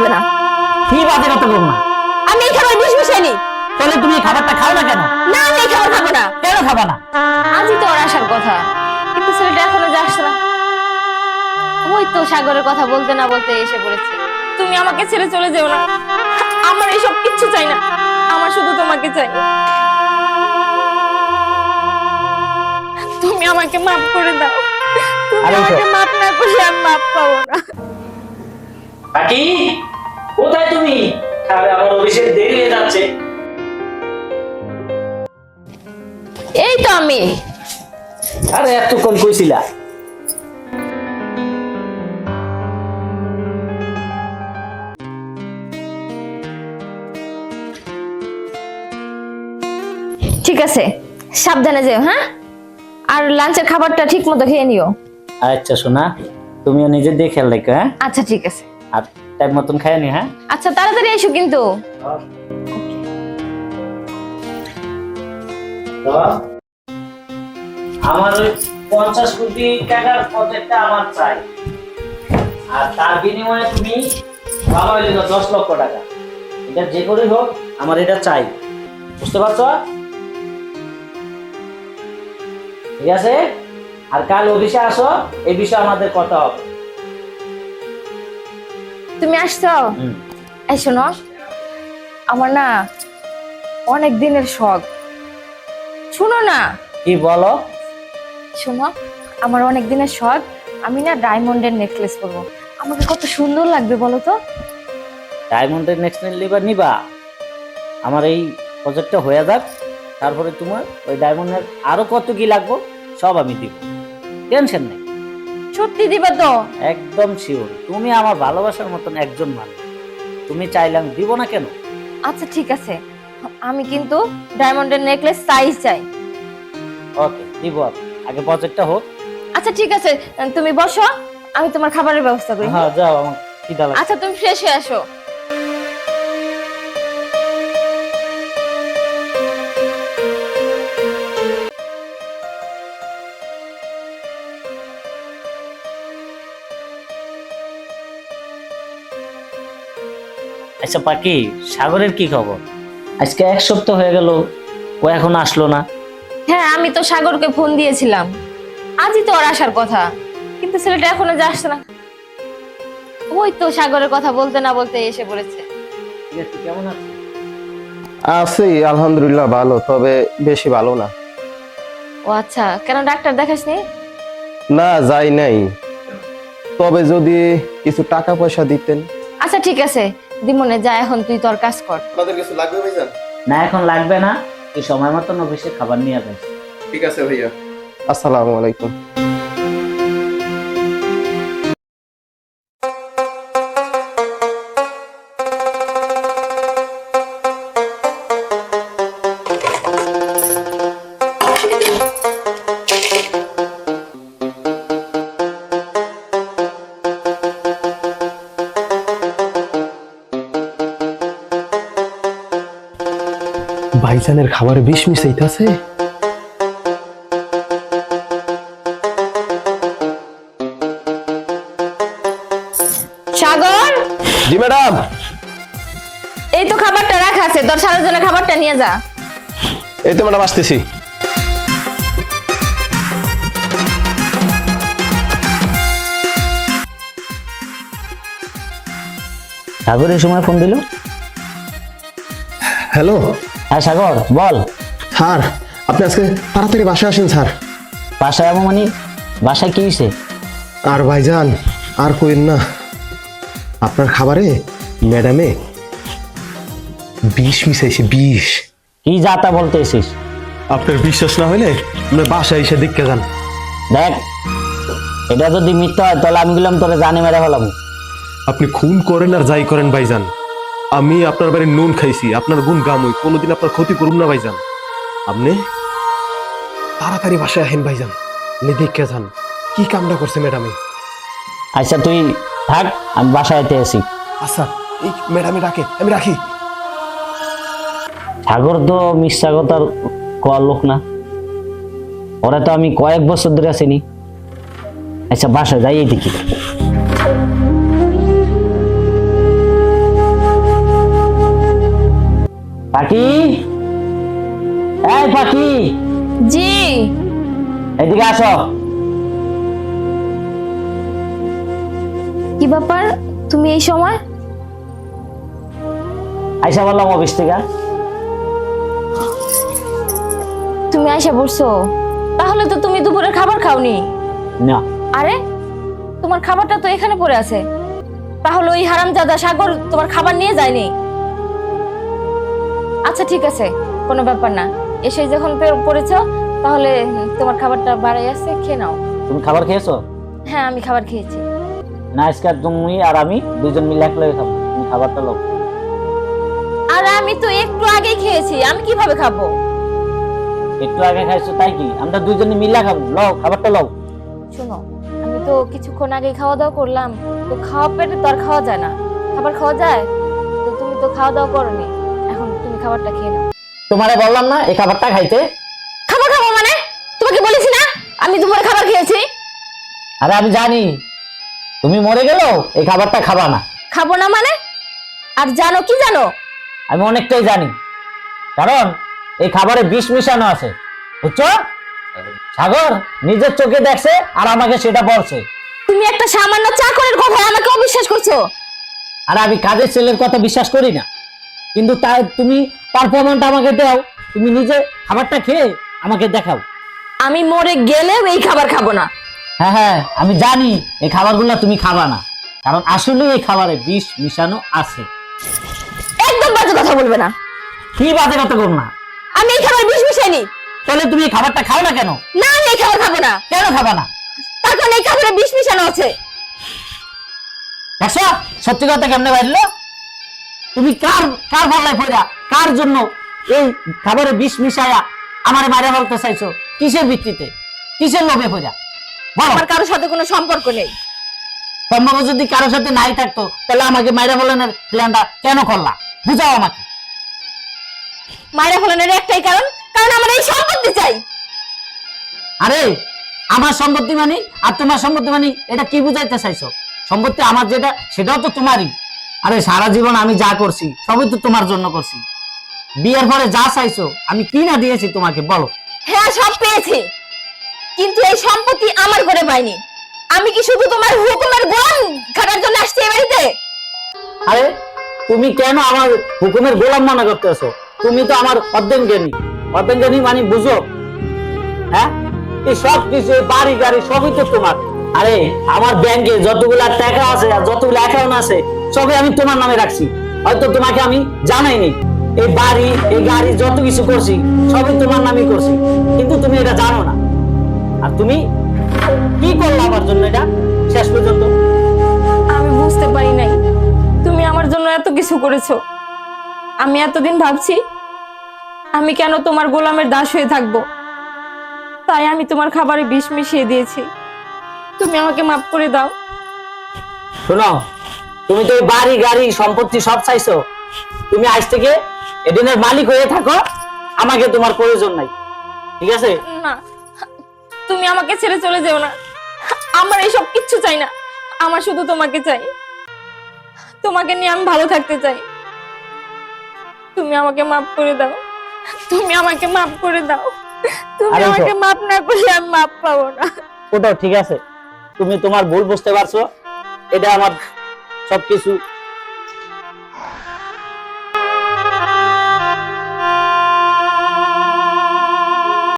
চলবে না। কি বাজে কথা বল না। আমি এই খাবার বিষ মিশাইনি তাহলে তুমি এই খাবারটা খাও না কেন? না আমি এই খাবার খাব না। কেন খাবা না? আজই তো ওর আসার কথা। কিন্তু ছেলেটা এখনও যাচ্ছে না। ওই তো সাগরের কথা বলতে না বলতে এসে পড়েছে। তুমি আমাকে ছেড়ে চলে যেও না। আমার এইসব কিচ্ছু চাই না। আমার শুধু তোমাকে চাই। তুমি আমাকে মাফ করে দাও। তুমি আমাকে মাফ না করলে আমি মাফ পাবো না। কাকি? কোথায় তুমি? আরে আমার অফিসে দেরি হয়ে যাচ্ছে। এই তো আমি। আরে এতক্ষণ কইছিলা। ঠিক আছে সাবধানে যেও হ্যাঁ? আর লাঞ্চের খাবারটা ঠিক মতো খেয়ে নিও। আচ্ছা শোনা তুমিও নিজের দিয়ে খেয়াল রেখো হ্যাঁ? আচ্ছা ঠিক আছে। আর টাইম মতন খাই নি হ্যাঁ? আচ্ছা তাড়াতাড়ি এসো কিন্তু। আমার ওই পঞ্চাশ কোটি টাকার প্রজেক্টটা আমার চাই। আর তার বিনিময়ে তুমি হইলে দশ লক্ষ টাকা। এটা যে করেই হোক আমার এটা চাই। বুঝতে পারছ? ঠিক আছে? আর কাল অফিসে আসো এই বিষয়ে আমাদের কথা হবে। তুমি আসছো। এই শোনো আমার না অনেক দিনের শখ। শুনো না। কি বলো? শোনো আমার অনেক দিনের শখ আমি না ডায়মন্ডের নেকলেস পরবো। আমাকে কত সুন্দর লাগবে বলো তো। ডায়মন্ডের নেক্সট লিভার নিবা। আমার এই প্রজেক্টটা হয়ে যাক তারপরে তোমার ওই ডায়মন্ডের আরও কত কি লাগবে সব আমি দিব। টেনশন নেই। সত্যি দিবে তো? একদম শিওর তুমি আমার ভালোবাসার মতন একজন মানুষ। তুমি চাইলে আমি দিব না কেন? আচ্ছা ঠিক আছে। আমি কিন্তু ডায়মন্ডের নেকলেস সাইজ চাই। ওকে দিব। আগে প্রজেক্টটা হোক। আচ্ছা ঠিক আছে। তুমি বসো। আমি তোমার খাবারের ব্যবস্থা করি। হ্যাঁ যাও আমার কি আচ্ছা তুমি ফ্রেশ হয়ে আসো। আচ্ছা পাখি সাগরের কি খবর? আজকে এক সপ্তাহ হয়ে গেল ও এখন আসলো না। হ্যাঁ আমি তো সাগরকে ফোন দিয়েছিলাম। আজই তো ওর আসার কথা কিন্তু ছেলেটা এখনও যাচ্ছে না। ওই তো সাগরের কথা বলতে না বলতে এসে পড়েছে। আছে কেমন আছে আছি আলহামদুলিল্লাহ ভালো তবে বেশি ভালো না। ও আচ্ছা কেন ডাক্তার দেখাসনি? না যাই নাই। তবে যদি কিছু টাকা পয়সা দিতেন। আচ্ছা ঠিক আছে। দিমনে যা এখন তুই তোর কাজ কর। আপনাদের কিছু লাগবে ভাইজান? না এখন লাগবে না। তুই সময় মতন অফিসে খাবার নিয়ে যাবে। ঠিক আছে ভাইয়া। আসসালামু আলাইকুম। ভাইজানের খাবারে বিষ মিশাইতেছে? সাগর? জি ম্যাডাম। এই তো খাবারটা রাখা আছে। তোর জন্য খাবারটা নিয়ে যা। এই তো ম্যাডাম আসতেছি। সাগর এই সময় ফোন দিল? হ্যালো? হ্যাঁ সাগর বল। স্যার আপনি আজকে তাড়াতাড়ি বাসায় আসেন স্যার। বাসায় যাব মানে? বাসায় কি হয়েছে? আর ভাইজান আর কইন না। আপনার খাবারে ম্যাডামে বিষ মিশাইছে বিষ। কি যাতা বলতে এসিস আপনার বিশ্বাস না হলে আপনি বাসায় এসে দেখতে যান। দেখ এটা যদি মিথ্যা হয় তাহলে আমি গেলাম তোরে জানি মেরে ফেলাম আপনি খুন করেন আর যাই করেন ভাইজান। আমি আপনার বাড়ি নুন খাইছি আপনার গুণ গামই কোনোদিন আপনার ক্ষতি করুন না ভাইজান। আপনি তাড়াতাড়ি বাসায় আহেন ভাইজান দেখে যান কি কামটা করছে ম্যাডামে আচ্ছা তুই থাক আমি বাসায় এতে আসি। আচ্ছা এই ম্যাডামে ডাকে আমি রাখি। সাগর তো মিথ্যা কথার কোয়ার লোক না। ওরা তো আমি কয়েক বছর ধরে আসিনি। আচ্ছা বাসায় যাই দেখি এই জি। এদিকে আসো। কি ব্যাপার? তুমি এই সময়? আইসা বললাম অফিস থেকে। তুমি আইসা পড়ছো তাহলে তো তুমি দুপুরের খাবার খাওনি। না। আরে তোমার খাবারটা তো এখানে পড়ে আছে। তাহলে ওই হারামজাদা সাগর তোমার খাবার নিয়ে যায়নি? আচ্ছা ঠিক আছে কোনো ব্যাপার না। এসে যখন পড়েছো তাহলে তোমার খাবারটা বাড়াই আছে খেয়ে নাও। তুমি খাবার খেয়েছো? হ্যাঁ আমি খাবার খেয়েছি। না আজকে তুমি আর আমি দুজন মিলে এক লগে খাব। তুমি খাবারটা লোক আর আমি তো একটু আগেই খেয়েছি আমি কীভাবে খাব? একটু আগে খাইছো তাই কি? আমরা দুজনে মিলে খাব। লও খাবারটা লও। শোনো আমি তো কিছুক্ষণ আগে খাওয়া দাওয়া করলাম। তো খাওয়া পেটে তো আর খাওয়া যায় না। খাবার খাওয়া যায়? তো তুমি তো খাওয়া দাওয়া করনি। এখন তুমি খাবারটা খেয়ে নাও। তোমারে বললাম না এই খাবারটা খাইতে। খাবার খাব মানে? তোমাকে বলেছি না? আমি দুপুরে খাবার খেয়েছি। আরে আমি জানি। তুমি মরে গেলেও এই খাবারটা খাবা না। খাব না মানে? আর জানো কি জানো? আমি অনেকটাই জানি। কারণ এই খাবারে বিষ মিশানো আছে। বুঝছ? সাগর নিজের চোখে দেখছে আর আমাকে সেটা বলছে। তুমি একটা সামান্য চাকরের কথা আমাকে অবিশ্বাস করছ। আর আমি কাজের ছেলের কথা বিশ্বাস করি না। কিন্তু তাই তুমি পারফরমেন্ট আমাকে দাও। তুমি নিজে খাবারটা খেয়ে আমাকে দেখাও। আমি মরে গেলেও এই খাবার খাব না। হ্যাঁ হ্যাঁ আমি জানি এই খাবারগুলো তুমি খাবা না। কারণ আসলে এই খাবারে বিষ মিশানো আছে। একদম বাজে কথা বলবে না। কি বাজে কথা করো না? আমি এই খাবার বিষ মিশাইনি। তাহলে তুমি এই খাবারটা খাও না কেন? না আমি এই খাবার খাব না। কেন খাবা না? তার কারণে এই খাবারে বিষ মিশানো আছে। দেখছ? সত্যি কথা কেমনে বাইরলো তুমি কার কার ভাল্লায় পড়া? কার জন্য এই খাবারে বিষ মিশায়া আমার মারা বলতে চাইছো? কিসের ভিত্তিতে? কিসের লোভে পড়া? আমার কারোর সাথে কোনো সম্পর্ক নেই। সম্ভব যদি কারোর সাথে নাই থাকতো তাহলে আমাকে মাইরা বলেনের প্ল্যানটা কেন করলা? বুঝাও আমাকে। মায়েরা ফলনের একটাই কারণ কারণ আমার এই সম্পত্তি চাই। আরে আমার সম্পত্তি মানে আর তোমার সম্পত্তি মানে এটা কি বুঝাইতে চাইছো? সম্পত্তি আমার যেটা সেটাও তো তোমারই। আরে সারা জীবন আমি যা করছি সবই তো তোমার জন্য করছি। বিয়ের পরে যা চাইছো আমি কি না দিয়েছি তোমাকে বলো। হ্যাঁ সব পেয়েছি। কিন্তু এই সম্পত্তি আমার ঘরে পাইনি। আমি কি শুধু তোমার হুকুমের গোলাম খাটার জন্য আসছি এই বাড়িতে? আরে তুমি কেন আমার হুকুমের গোলাম মনে করতেছো? তুমি তো আমার অর্ধেক জ্ঞানী। অর্ধেক জ্ঞানী মানে বুঝো। হ্যাঁ? এই সব কিছু বাড়ি গাড়ি সবই তো তোমার। আরে, আমার ব্যাংকে যতগুলা টাকা আছে আর যতগুলো অ্যাকাউন্ট আছে, সবই আমি তোমার নামে রাখছি। হয়তো তোমাকে আমি জানাইনি। এই বাড়ি, এই গাড়ি, যত কিছু করছি, সবই তোমার নামে করছি। কিন্তু তুমি এটা জানো না। আর তুমি কি করল আমার জন্য এটা? শেষ পর্যন্ত। আমি বুঝতে পারি নাই। তুমি আমার জন্য এত কিছু করেছ। আমি এতদিন ভাবছি, আমি কেন তোমার গোলামের দাস হয়ে থাকব? তাই আমি তোমার খাবারে বিষ মিশিয়ে দিয়েছি। তুমি আমাকে মাফ করে দাও। শোনো তুমি তো এই বাড়ি গাড়ি সম্পত্তি সব চাইছো। তুমি আজ থেকে এদিনের মালিক হয়ে থাকো আমাকে তোমার প্রয়োজন নাই। ঠিক আছে? না তুমি আমাকে ছেড়ে চলে যেও না। আমার এইসব কিচ্ছু চাই না। আমার শুধু তোমাকে চাই। তোমাকে নিয়ে আমি ভালো থাকতে চাই। তুমি আমাকে মাফ করে দাও। তুমি আমাকে মাফ করে দাও। তুমি আমাকে মাফ না করলে আমি মাফ পাবো না। ওটাও ঠিক আছে। তুমি তোমার ভুল বুঝতে পারছ এটা আমার সবকিছু